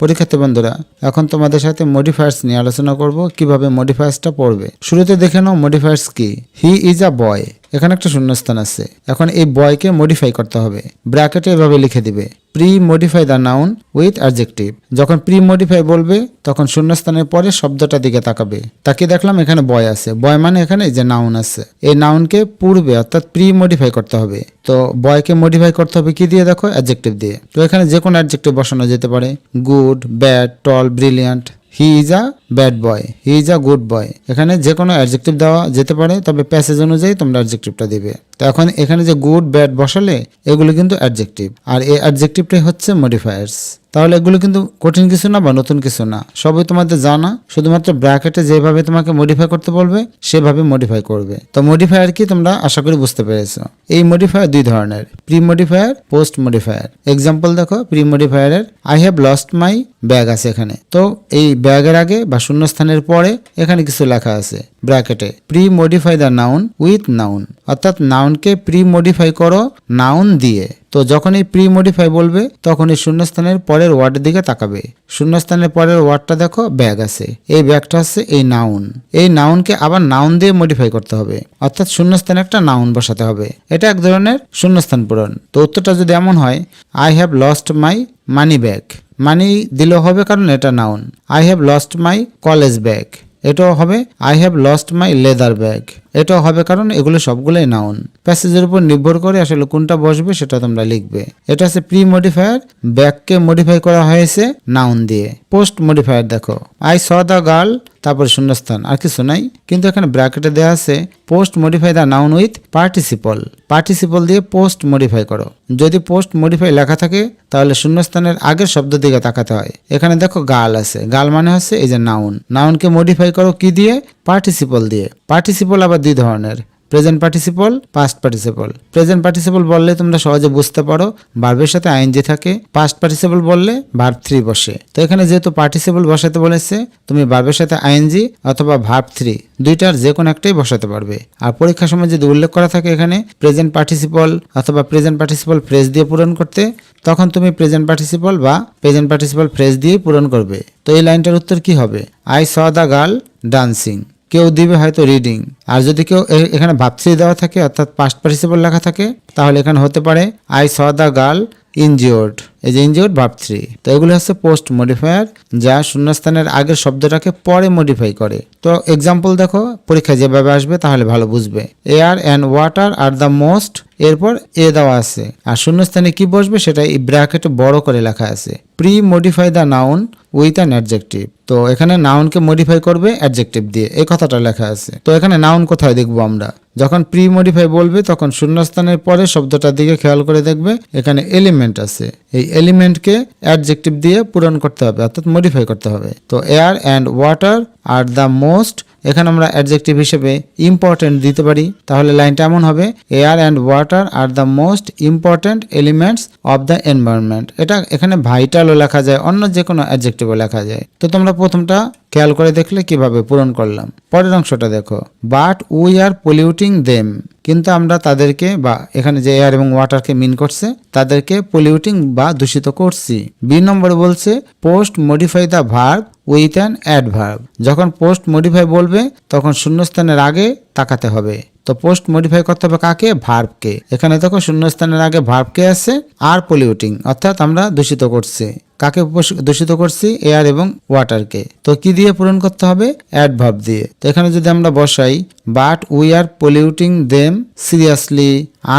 পরীক্ষার্থী বন্ধুরা, এখন তোমাদের সাথে মডিফায়ার্স নিয়ে আলোচনা করব, কীভাবে মডিফায়ার্সটা পড়বে। শুরুতে দেখে নাও মডিফায়ার্স কি। হি ইজ আ বয় এখানে একটা শূন্যস্থান আছে। এখন এই বয়কে মডিফাই করতে হবে। ব্র্যাকেটে এভাবে লিখে দিবে pre modify the noun with adjective যখন প্রি মডিফাই বলবে, তখন শূন্যস্থানের পরে শব্দটা দিকে তাকাবে। তাকে দেখলাম এখানে বয় আছে। বয় মানে এখানে যে নাউন আছে। এই নাউনকে পূর্বে অর্থাৎ প্রি মডিফাই করতে হবে। তো বয়কে মডিফাই করতে হবে কি দিয়ে দেখো? অ্যাডজেক্টিভ দিয়ে। তো এখানে যে কোনো অ্যাডজেক্টিভ বসানো যেতে পারে। Good bad tall brilliant he is a bad boy he is a good boy এখানে যে কোনো অ্যাডজেক্টিভ দেওয়া যেতে পারে, তবে প্যাসেজ অনুযায়ী তোমরা অ্যাডজেক্টিভটা দেবে। তো এখন এখানে যে গুড ব্যাড বসালে, এগুলো কিন্তু অ্যাডজেক্টিভ আর এই অ্যাডজেক্টিভটাই হচ্ছে মডিফায়ার্স তাহলে এগুলো কিন্তু কঠিন কিছু না বা নতুন কিছু না। সবই তোমাদের জানা। শুধুমাত্র ব্র্যাকেটে যেভাবে তোমাকে মডিফাই করতে বলবে, সেভাবে মডিফাই করবে। তো মডিফায়ার কি তোমরা আশা করি বুঝতে পেরেছ। এই মডিফায়ার দুই ধরনের। Pre modifier post modifier example দেখো pre মডিফায়ারের I have lost my bag আছে এখানে। তো এই ব্যাগের আগে বা শূন্যস্থানের পরে এখানে কিছু লেখা আছে ব্র্যাকেটে pre modify the noun with noun অর্থাৎ নাউনকে প্রি মডিফাই করো নাউন দিয়ে। তো যখন এই প্রি মডিফাই বলবে তখন এই শূন্যস্থানের পরের ওয়ার্ডের দিকে তাকাবে। শূন্যস্থানের পরের ওয়ার্ডটা দেখো ব্যাগ আছে। এই ব্যাগটা হচ্ছে এই নাউন এই নাউনকে আবার নাউন দিয়ে মডিফাই করতে হবে। অর্থাৎ শূন্যস্থানে একটা নাউন বসাতে হবে। এটা এক ধরনের শূন্যস্থান পূরণ। তো উত্তরটা যদি এমন হয় I have lost my money bag money দিলেও হবে কারণ এটা noun I have lost my college bag এটাও হবে I have lost my leather bag এটাও হবে কারণ এগুলো সবগুলোই নাউন প্যাসেজের উপর নির্ভর করে আসলে কোনটা বসবে সেটা তোমরা লিখবে। এটা হচ্ছে প্রি মডিফায়ার ব্যাককে মডিফাই করা হয়েছে নাউন দিয়ে। পোস্ট মডিফায়ার দেখো। আই স দ্য গার্ল তারপর শূন্যস্থান, আর কিছু নাই। কিন্তু এখানে ব্র্যাকেটে দেওয়া আছে post modify the noun with participle participle দিয়ে পোস্ট মডিফাই করো। যদি পোস্ট মডিফাই লেখা থাকে, তাহলে শূন্যস্থানের আগের শব্দ দিকে তাকাতে হয়। এখানে দেখো গাল আছে। গাল মানে হচ্ছে এই যে নাউন নাউনকে মডিফাই করো কি দিয়ে? পার্টিসিপল দিয়ে। পার্টিসিপল আবার দুই ধরনের। Present participle past participle present participle বললে তোমরা সহজে বুঝতে পারো ভার্বের সাথে আইএনজি থাকে। পাস্ট পার্টিসিপল বললে ভার্ব থ্রি বসে। তো এখানে যেহেতু পার্টিসিপল বসাতে বলেছে, তুমি ভার্বের সাথে আইএনজি অথবা ভার্ব থ্রি দুইটার যে কোনো একটাই বসাতে পারবে। আর পরীক্ষার সময় যদি উল্লেখ করা থাকে এখানে প্রেজেন্ট পার্টিসিপল অথবা প্রেজেন্ট পার্টিসিপল ফ্রেজ দিয়ে পূরণ করতে, তখন তুমি প্রেজেন্ট পার্টিসিপল বা প্রেজেন্ট পার্টিসিপল ফ্রেজ দিয়ে পূরণ করবে। তো এই লাইনটার উত্তর কি হবে? I saw the girl dancing কেউ দিবে হয়তো রিডিং আর যদি কেউ এখানে ভাবছি দেওয়া থাকে, অর্থাৎ পাস্ট পার্টিসিপল লেখা থাকে, তাহলে এখানে হতে পারে I saw the girl injured এই যে ইনজিওর্ড ভাব থ্রি তো এগুলো হচ্ছে পোস্ট মডিফায়ার যা শূন্যস্থানের আগের শব্দটাকে পরে মডিফাই করে। তো এক্সাম্পল দেখো, পরীক্ষায় যেভাবে আসবে, তাহলে ভালো বুঝবে। Air and water are the most এরপর এ দেওয়া আছে। আর শূন্যস্থানে কি বসবে, সেটা এই ব্র্যাকেটে বড় করে লেখা আছে। Pre modify the noun with an adjective তো এখানে নাউনকে মডিফাই করবে অ্যাডজেক্টিভ দিয়ে। এই কথাটা লেখা আছে। তো এখানে নাউন কোথায় দেখব আমরা? যখন প্রি মডিফাই বলবে, তখন শূন্যস্থানের পরে শব্দটার দিকে খেয়াল করে দেখবে, এখানে এলিমেন্ট আছে। এই এলিমেন্টকে অ্যাডজেক্টিভ দিয়ে পূরণ করতে হবে, অর্থাৎ মডিফাই করতে হবে। তো air and water are the most এখানে আমরা অ্যাডজেক্টিভ হিসেবে ইম্পর্টেন্ট দিতে পারি। তাহলে লাইনটা এমন হবে air and water are the most important elements of the environment এটা এখানে ভাইটালও লেখা যায়, অন্য যে কোনো অ্যাডজেক্টিভও লেখা যায়। তো তোমরা প্রথমটা খেয়াল করে দেখলে কীভাবে পূরণ করলাম। পরের অংশটা দেখো but we are polluting them কিন্তু আমরা তাদেরকে বা এখানে যে এয়ার এবং ওয়াটারকে মিন করছে, তাদেরকে পলিউটিং বা দূষিত করছি। বি নম্বরে বলছে post modify the verb with an adverb যখন পোস্ট মডিফাই বলবে, তখন শূন্যস্থানের আগে তাকাতে হবে। তো পোস্ট মডিফাই করতে হবে কাকে? ভার্বকে এখানে দেখো শূন্যস্থানের আগে ভার্বকে আছে, আর পলিউটিং অর্থাৎ আমরা দূষিত করছি। কাকে দূষিত করছি? এয়ার এবং ওয়াটারকে তো কি দিয়ে পূরণ করতে হবে? অ্যাডভার্ব দিয়ে। তো এখানে যদি আমরা বসাই but we are polluting them seriously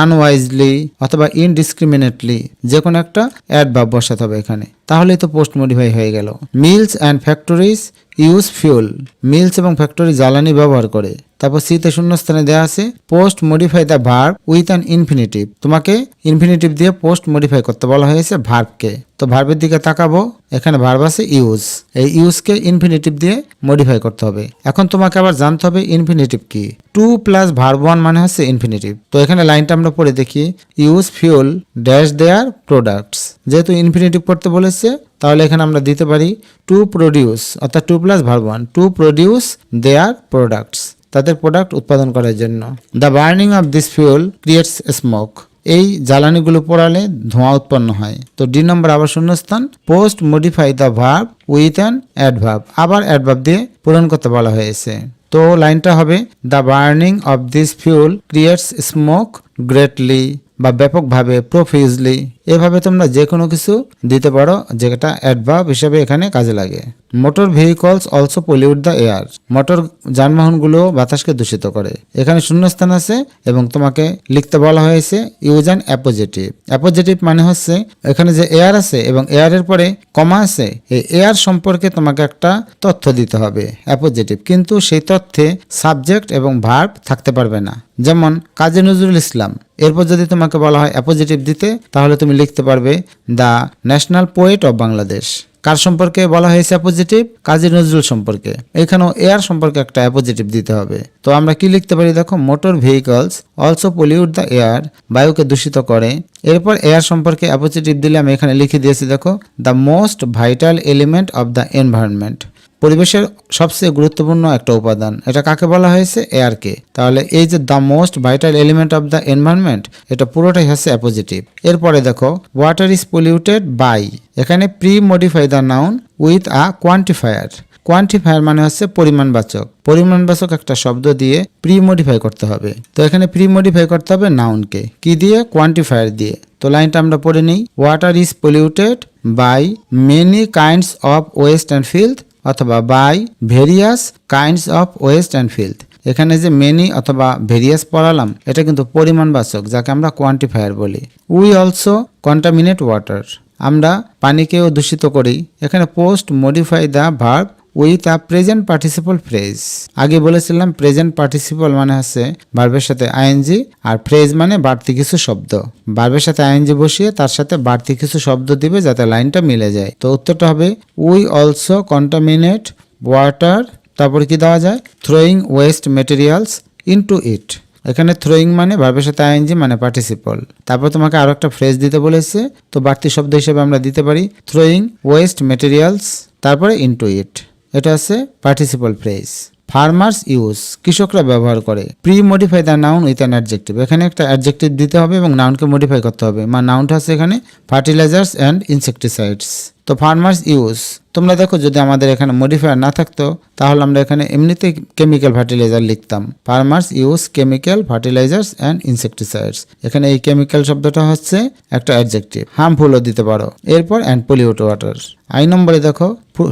unwisely অথবা ইনডিসক্রিমিনেটলি যে কোনো একটা অ্যাডভার্ব বসাতে হবে এখানে। তাহলেই তো পোস্ট মডিফাই হয়ে গেল। Mills and factories use fuel mills এবং ফ্যাক্টরি জ্বালানি ব্যবহার করে। তারপর সিতে শূন্যস্থানে দেওয়া আছে post modify the verb with an infinitive তোমাকে ইনফিনিটিভ দিয়ে পোস্ট মডিফাই করতে বলা হয়েছে ভার্বকে তো ভার্বের দিকে তাকাবো, এখানে ভার্ব আছে ইউজ এই ইউজকে ইনফিনিটিভ দিয়ে মডিফাই করতে হবে। এখন তোমাকে আবার জানতে হবে ইনফিনিটিভ কি। টু প্লাস ভার্ব ওয়ান মানে হচ্ছে ইনফিনিটিভ তো এখানে লাইনটা আমরা পড়ে দেখি use fuel dash their products যেহেতু ইনফিনিটিভ করতে বলেছে, তাহলে এখানে আমরা দিতে পারি টু প্রডিউস অর্থাৎ to plus verb one to produce their products তাদের প্রোডাক্ট উৎপাদন করার জন্য। The burning of this fuel creates smoke এই জ্বালানিগুলো পোড়ালে ধোঁয়া উৎপন্ন হয়। তো ডি নম্বর আবার শূন্যস্থান। Post modify the verb with an adverb আবার অ্যাডভার্ব দিয়ে পূরণ করতে বলা হয়েছে। তো লাইনটা হবে the burning of this fuel creates smoke greatly বা ব্যাপকভাবে প্রফিউজলি এভাবে তোমরা যে কোনো কিছু দিতে পারো, যেটা অ্যাডভার্ব হিসেবে এখানে কাজে লাগে। Motor vehicles also pollute the air motor যানবাহনগুলো বাতাসকে দূষিত করে। এখানে শূন্যস্থান আছে এবং তোমাকে লিখতে বলা হয়েছে ইউজ অ্যান অ্যাপোজিটিভ অ্যাপোজিটিভ মানে হচ্ছে, এখানে যে এয়ার আছে এবং এয়ারের পরে কমা আছে, এই এয়ার সম্পর্কে তোমাকে একটা তথ্য দিতে হবে অ্যাপোজিটিভ কিন্তু সেই তথ্যে সাবজেক্ট এবং ভার্ব থাকতে পারবে না। যেমন, কাজী নজরুল ইসলাম। এরপর যদি তোমাকে বলা হয় অ্যাপোজিটিভ দিতে, তাহলে তুমি লিখতে পারবে the national poet of Bangladesh. কার সম্পর্কে বলা হয়েছে অ্যাপোজিটিভ? কাজী নজরুল সম্পর্কে। এখানেও এয়ার সম্পর্কে একটা অ্যাপোজিটিভ দিতে হবে। তো আমরা কি লিখতে পারি? দেখো, motor vehicles, also pollute the air, বায়ুকে দূষিত করে। এরপর এয়ার সম্পর্কে অ্যাপোজিটিভ দিলে আমি এখানে লিখে দিয়েছি, দেখো, the most vital element of the environment. পরিবেশের সবচেয়ে গুরুত্বপূর্ণ একটা উপাদান। এটা কাকে বলা হয়েছে? এয়ারকে তাহলে এই যে the most vital element of the environment এটা পুরোটাই হচ্ছে অ্যাপোজিটিভ এরপরে দেখো ওয়াটার ইজ পলিউটেড বাই এখানে pre modify the noun with a quantifier quantifier মানে হচ্ছে পরিমাণবাচক। পরিমাণবাচক একটা শব্দ দিয়ে প্রি মডিফাই করতে হবে। তো এখানে প্রি মডিফাই করতে হবে নাউনকে কি দিয়ে? কোয়ান্টিফায়ার দিয়ে। তো লাইনটা আমরা পড়ে নিই। Water is polluted by many kinds of waste and field অথবা by various kinds of waste and field এখানে যে মেনি অথবা ভেরিয়াস পড়ালাম, এটা কিন্তু পরিমাণবাচক, যাকে আমরা কোয়ান্টিফায়ার বলি। উই অলসো কন্টামিনেট ওয়াটার আমরা পানিকেও দূষিত করি। এখানে post modify the verb with a present participle phrase আগে বলেছিলাম প্রেজেন্ট পার্টিসিপল মানে হচ্ছে বার্বের সাথে আইএনজি আর ফ্রেজ মানে বাড়তি কিছু শব্দ। বার্বের সাথে আইএনজি বসিয়ে তার সাথে বাড়তি কিছু শব্দ দিবে যাতে লাইনটা মিলে যায়। তো উত্তরটা হবে উই অলসো কন্টামিনেট ওয়াটার তারপরে কি দেওয়া যায়? Throwing waste materials into it এখানে থ্রোয়িং মানে ভার্বের সাথে আইএনজি মানে পার্টিসিপল তারপর তোমাকে আরও একটা ফ্রেজ দিতে বলেছে, তো বাড়তি শব্দ হিসেবে আমরা দিতে পারি থ্রোয়িং ওয়েস্ট মেটেরিয়ালস তারপরে ইনটু ইট এটা হচ্ছে পার্টিসিপল ফ্রেজ ফার্মার্স ইউজ কৃষকরা ব্যবহার করে। Pre modify the noun with an adjective এখানে একটা অ্যাডজেক্টিভ দিতে হবে এবং নাউনকে মডিফাই করতে হবে। মা নাউনটা আছে এখানে ফার্টিলাইজার্স অ্যান্ড ইনসেকটিসাইডস তো ফার্মার্স ইউজ তোমরা দেখো যদি আমাদের এখানে মডিফায়ার না থাকতো, তাহলে আমরা এখানে এমনিতে কেমিক্যাল ফার্টিলাইজার লিখতাম। Farmers use chemical fertilisers and insecticides এখানে এই কেমিক্যাল শব্দটা হচ্ছে একটা অ্যাডজেক্টিভ হার্মফুলও দিতে পারো। এরপর অ্যান্ড পলিউট ওয়াটার আই নম্বরে দেখো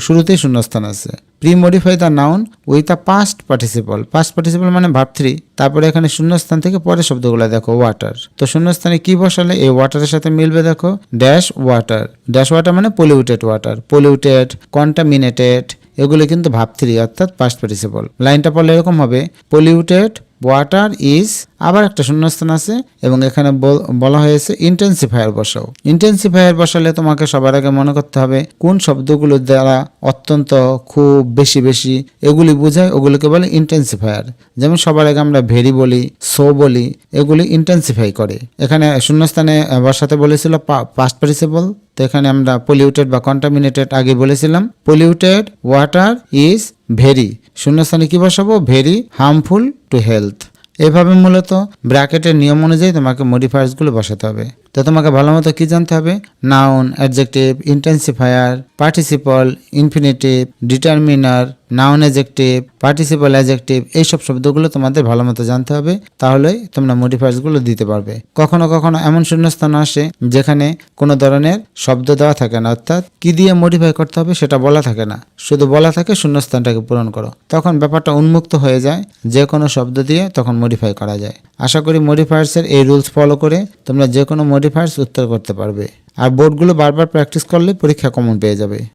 শুরুতেই শূন্যস্থান আছে। Pre modify the noun with the past participle past participle মানে ভাব থ্রি তারপরে এখানে শূন্যস্থান থেকে পরের শব্দগুলো দেখো ওয়াটার তো শূন্যস্থানে কি বসালে? এই ওয়াটারের সাথে মিলবে দেখো ড্যাশ ওয়াটার ড্যাশ ওয়াটার মানে পলিউটেড ওয়াটার পলিউটেড কন্টামিনেটেড এগুলো কিন্তু ভাব থ্রি অর্থাৎ পাস্ট পার্টিসিপল লাইনটা পড়লে এরকম হবে পলিউটেড ওয়াটার ইজ আবার একটা শূন্যস্থান আছে এবং এখানে বল- হয়েছে ইন্টেন্সিফায়ার বসাও। ইন্টেন্সিফায়ার বসালে তোমাকে সবার আগে মনে করতে হবে কোন শব্দগুলো দ্বারা অত্যন্ত খুব বেশি বেশি এগুলি বোঝায়, ওগুলোকে বলে ইন্টেন্সিফায়ার যেমন সবার আগে আমরা ভেরি বলি, সো বলি, এগুলি ইন্টেন্সিফাই করে। এখানে শূন্যস্থানে বসাতে বলেছিল পাস্ট পার্টিসিপল তো এখানে আমরা পলিউটেড বা কন্টামিনেটেড আগে বলেছিলাম। Polluted water is very. শূন্যস্থানে কি বসাবো? ভেরি হার্মফুল টু হেলথ এভাবে মূলত ব্র্যাকেটের নিয়ম অনুযায়ী তোমাকে মডিফায়ার্সগুলো বসাতে হবে। তো তোমাকে ভালো মতো কি জানতে হবে? Noun adjective intensifier participle infinitive determiner noun adjective participle adjective এইসব শব্দগুলো তোমাদের ভালো মতো জানতে হবে, তাহলেই তোমরা মডিফায়ার্সগুলো দিতে পারবে। কখনো কখনো এমন শূন্যস্থান আসে যেখানে কোনো ধরনের শব্দ দেওয়া থাকে না, অর্থাৎ কি দিয়ে মডিফাই করতে হবে সেটা বলা থাকে না। শুধু বলা থাকে শূন্যস্থানটাকে পূরণ করো। তখন ব্যাপারটা উন্মুক্ত হয়ে যায় যে কোনো শব্দ দিয়ে তখন মডিফাই করা যায়। আশা করি মডিফায়ার্সের এই রুলস ফলো করে তোমরা যে কোনো মডিফায়ার্স উত্তর করতে পারবে। আর বোর্ডগুলো বারবার প্র্যাকটিস করলে পরীক্ষা কমন পেয়ে যাবে।